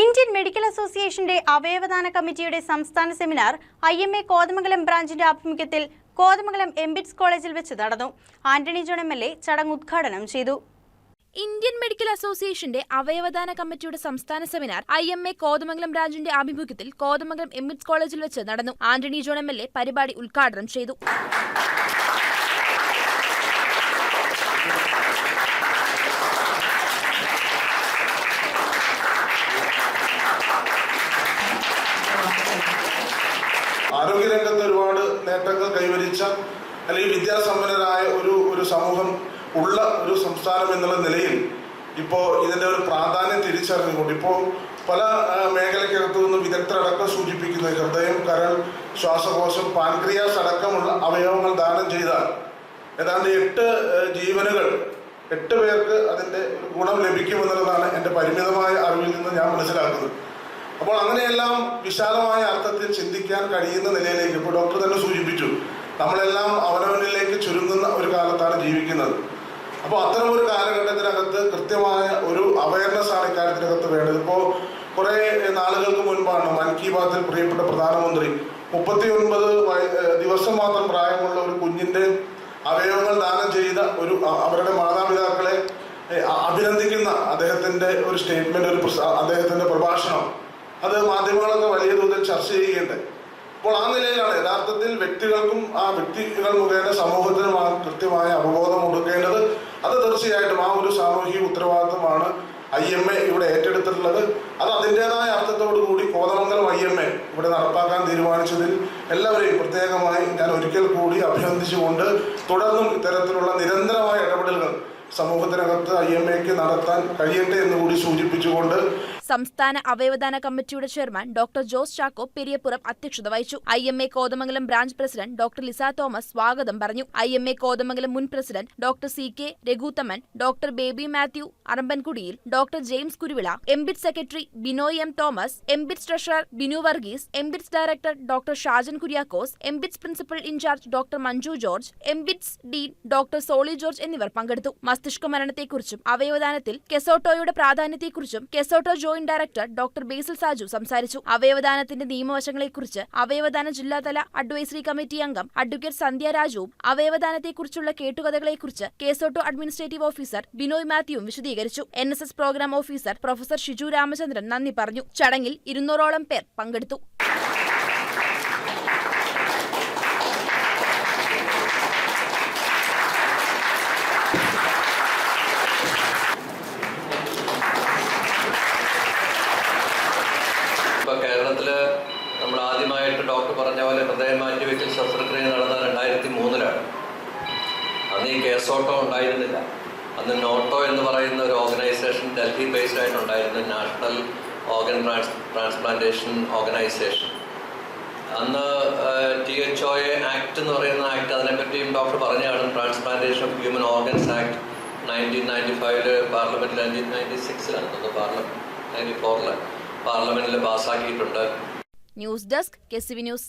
Indian medical അസോസിയേഷന്റെ അവയവദാന കമ്മിറ്റിയുടെ സംസ്ഥാന seminar I M A Kothamangalam ബ്രാഞ്ചിന്റെ ആഭിമുഖ്യത്തിൽ കോതമംഗലം എംബിറ്റ്സ് കോളേജിൽ വെച്ച് നടന്നു. Antony John M L A ചടങ്ങ് ഉദ്ഘാടനം ചെയ്തു. ഇന്ത്യൻ മെഡിക്കൽ അസോസിയേഷന്റെ അവയവദാന കമ്മിറ്റിയുടെ സംസ്ഥാന seminar I M A Kothamangalam ബ്രാഞ്ചിന്റെ ആഭിമുഖ്യത്തിൽ കോതമംഗലം എംബിറ്റ്സ് കോളേജിൽ വെച്ച് നടന്നു. Antony John M L A പരിപാടി ഉദ്ഘാടനം ചെയ്തു. ആരോഗ്യരംഗത്ത് ഒരുപാട് നേട്ടങ്ങൾ കൈവരിച്ച അല്ലെങ്കിൽ വിദ്യാസമ്പന്നരായ ഒരു ഒരു സമൂഹം ഉള്ള ഒരു സംസ്ഥാനം എന്നുള്ള നിലയിൽ ഇപ്പോൾ ഇതിന്റെ ഒരു പ്രാധാന്യം തിരിച്ചറിഞ്ഞുകൊണ്ട് ഇപ്പോൾ പല മേഖലയ്ക്കകത്തു നിന്ന് വിദഗ്ധരടക്കം സൂചിപ്പിക്കുന്നത് ഹൃദയം കരൾ ശ്വാസകോശം പാൻക്രിയാസ് അടക്കമുള്ള അവയവങ്ങൾ ദാനം ചെയ്താൽ ഏതാണ്ട് എട്ട് ജീവനുകൾ എട്ട് പേർക്ക് അതിന്റെ ഗുണം ലഭിക്കുമെന്നുള്ളതാണ് എന്റെ പരിമിതമായ അറിവിൽ നിന്ന് ഞാൻ മനസ്സിലാക്കുന്നത്. അപ്പോൾ അങ്ങനെയെല്ലാം വിശാലമായ അർത്ഥത്തിൽ ചിന്തിക്കാൻ കഴിയുന്ന നിലയിലേക്ക് ഇപ്പോൾ ഡോക്ടർ തന്നെ സൂചിപ്പിച്ചു. നമ്മളെല്ലാം അവനവനിലേക്ക് ചുരുങ്ങുന്ന ഒരു കാലത്താണ് ജീവിക്കുന്നത്. അപ്പോൾ അത്തരം ഒരു കാലഘട്ടത്തിനകത്ത് കൃത്യമായ ഒരു അവയർനെസ് ആണ് ഇക്കാര്യത്തിനകത്ത് വേണ്ടത്. ഇപ്പോൾ കുറേ നാളുകൾക്ക് മുൻപാണ് മൻ കി ബാത്തിൽ പ്രിയപ്പെട്ട പ്രധാനമന്ത്രി മുപ്പത്തി ഒൻപത് ദിവസം മാത്രം പ്രായമുള്ള ഒരു കുഞ്ഞിന്റെ അവയവങ്ങൾ ദാനം ചെയ്ത ഒരു അവരുടെ മാതാപിതാക്കളെ അഭിനന്ദിക്കുന്ന അദ്ദേഹത്തിന്റെ ഒരു സ്റ്റേറ്റ്മെന്റ് ഒരു അദ്ദേഹത്തിന്റെ പ്രഭാഷണം. അത് മാധ്യമങ്ങളൊക്കെ വലിയ തോതിൽ ചർച്ച ചെയ്യേണ്ടത് അപ്പോൾ ആ നിലയിലാണ് യഥാർത്ഥത്തിൽ വ്യക്തികൾക്കും ആ വ്യക്തികൾ മുഖേന സമൂഹത്തിനും ആ കൃത്യമായ അവബോധം കൊടുക്കേണ്ടത്. അത് തീർച്ചയായിട്ടും ആ ഒരു സാമൂഹിക ഉത്തരവാദിത്വമാണ് ഐ എം എ ഇവിടെ ഏറ്റെടുത്തിട്ടുള്ളത്. അത് അതിന്റെതായ അർത്ഥത്തോടു കൂടി കോതമംഗലം ഐ എം എ ഇവിടെ നടപ്പാക്കാൻ തീരുമാനിച്ചതിൽ എല്ലാവരെയും പ്രത്യേകമായി ഞാൻ ഒരിക്കൽ കൂടി അഭിനന്ദിച്ചുകൊണ്ട് തുടർന്നും ഇത്തരത്തിലുള്ള നിരന്തരമായ ഇടപെടലുകൾ സമൂഹത്തിനകത്ത് ഐ എം എക്ക് നടത്താൻ കഴിയട്ടെ എന്ന് കൂടി സൂചിപ്പിച്ചുകൊണ്ട് സംസ്ഥാന അവയവദാന കമ്മിറ്റിയുടെ ചെയർമാൻ ഡോക്ടർ ജോസ് ചാക്കോ പെരിയപ്പുറം അധ്യക്ഷത വഹിച്ചു. I M A Kothamangalam branch president doctor Lisa Thomas സ്വാഗതം പറഞ്ഞു. ഐ എം എ കോതമംഗലം മുൻ president doctor C K Raghuthaman doctor Baby Mathew അറമ്പൻകുടിയിൽ doctor James Kuruvila MBIT secretary Binoy M Thomas MBITS treasurer Binu Varghese MBITS director doctor Shajan Kuriakose MBITS principal in charge doctor Manju George MBITS dean doctor Soly George എന്നിവർ പങ്കെടുത്തു. മസ്തിഷ്ക മരണത്തെക്കുറിച്ചും അവയവദാനത്തിൽ കെസോട്ടോയുടെ പ്രാധാന്യത്തെക്കുറിച്ചും KSOTTO joint director doctor Basil Saju സംസാരിച്ചു. അവയവദാനത്തിന്റെ നിയമവശങ്ങളെക്കുറിച്ച് അവയവദാന ജില്ലാതല അഡ്വൈസറി കമ്മിറ്റി അംഗം അഡ്വക്കേറ്റ് സന്ധ്യ രാജുവും അവയവദാനത്തെക്കുറിച്ചുള്ള കേട്ടുകഥകളെക്കുറിച്ച് കേസോട്ടോ അഡ്മിനിസ്ട്രേറ്റീവ് ഓഫീസർ ബിനോയ് മാത്യുവും വിശദീകരിച്ചു. N S S programme officer professor Shiju Ramachandran നന്ദി പറഞ്ഞു. ചടങ്ങിൽ ഇരുന്നൂറോളം പേർ പങ്കെടുത്തു. കേരളത്തിൽ നമ്മൾ ആദ്യമായിട്ട് ഡോക്ടർ പറഞ്ഞ പോലെ ഹൃദയം മാറ്റിവെക്കൽ ശസ്ത്രക്രിയ നടന്ന രണ്ടായിരത്തി മൂന്നിലാണ് അന്ന് ഈ കേസ് ഓട്ടോ ഉണ്ടായിരുന്നില്ല. അന്ന് നോട്ടോ എന്ന് പറയുന്ന ഒരു ഓർഗനൈസേഷൻ ഡൽഹി ബേസ്ഡ് ആയിട്ടുണ്ടായിരുന്നു national organ trans transplantation organisation. അന്ന് T H O A act എന്ന് പറയുന്ന ആക്ട് അതിനെപ്പറ്റിയും ഡോക്ടർ പറഞ്ഞാണ് transplantation of human organs act nineteen ninety ഫൈവിൽ പാർലമെന്റ് നയന്റീൻ നയന്റി സിക്സിലാണ് പാർലമെന്റ് നയന്റി ഫോറിൽ. പാർലമെന്റിൽ പാസ്സാക്കിയിട്ടുണ്ട് ന്യൂസ് ഡെസ്ക് കെസിവി ന്യൂസ്.